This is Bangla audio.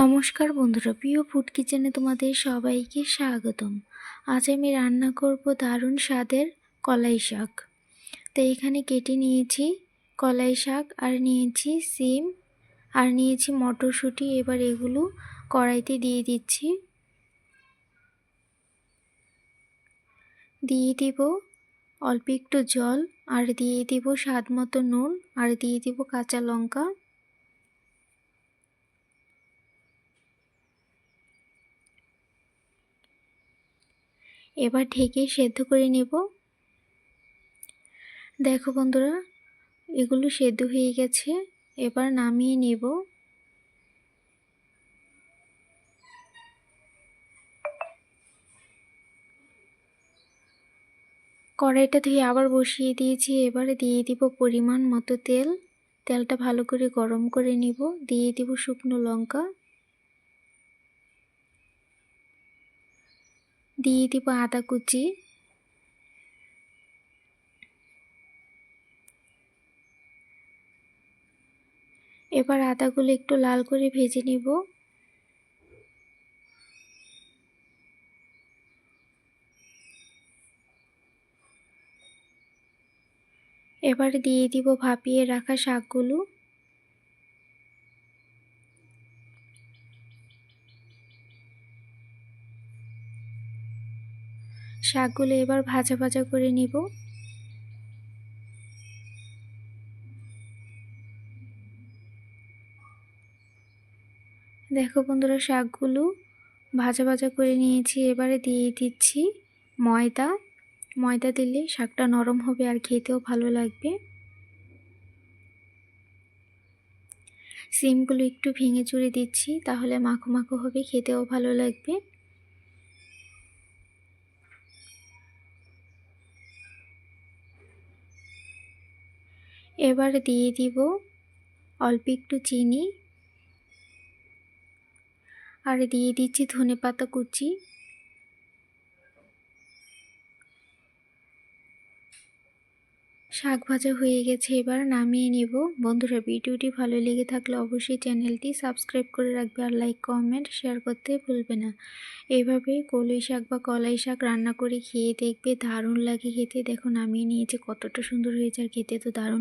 নমস্কার বন্ধুরা, প্রিয় ফুড কিচেনে তোমাদের সবাইকে স্বাগতম। আজ আমি রান্না করব দারুণ স্বাদের কলাই শাক। তো এখানে কেটে নিয়েছি কলাই শাক, আর নিয়েছি সিম, আর নিয়েছি মটরশুঁটি। এবার এগুলো কড়াইতে দিয়ে দিচ্ছি। দিয়ে দিব অল্প একটু জল, আর দিয়ে দিব স্বাদ মতো নুন, আর দিয়ে দিব কাঁচা লঙ্কা। এবার ঢেকে সেদ্ধ করে নেব। দেখো বন্ধুরা, এগুলো সেদ্ধ হয়ে গেছে, এবার নামিয়ে নেব। কড়াইটা ধুয়ে আবার বসিয়ে দিয়েছি, এবারে দিয়ে দিব পরিমাণ মতো তেল। তেলটা ভালো করে গরম করে নিব, দিয়ে দিব শুকনো লঙ্কা। দিয়ে দিব আদা কুচি। এবার আদাগুলো একটু লাল করে ভেজে নিব। এবার দিয়ে দিব ভাপিয়ে রাখা শাকগুলো। শাকগুলো এবার ভাজা ভাজা করে নিব। দেখো বন্ধুরা, শাকগুলো ভাজা ভাজা করে নিয়েছি, এবারে দিয়ে দিচ্ছি ময়দা। ময়দা দিলে শাকটা নরম হবে আর খেতেও ভালো লাগবে। সিমগুলো একটু ভেঙে চুড়ে দিচ্ছি, তাহলে মাখো মাখো হবে, খেতেও ভালো লাগবে। এবার দিয়ে দিব অল্প একটু চিনি আর দিয়ে দিচ্ছি ধনে পাতা কুচি। শাক ভাজা হয়ে গেছে, এবার নামিয়ে নেব। বন্ধুরা, ভিডিওটি ভালো লেগে থাকলে অবশ্যই চ্যানেলটি সাবস্ক্রাইব করে রাখবে আর লাইক, কমেন্ট, শেয়ার করতে ভুলবে না। এভাবে কলই শাক বা কলাই শাক রান্না করে খেয়ে দেখবে, দারুণ লাগে খেতে। দেখো, নামিয়ে নিয়েছে, কতটা সুন্দর হয়েছে আর খেতে তো দারুণ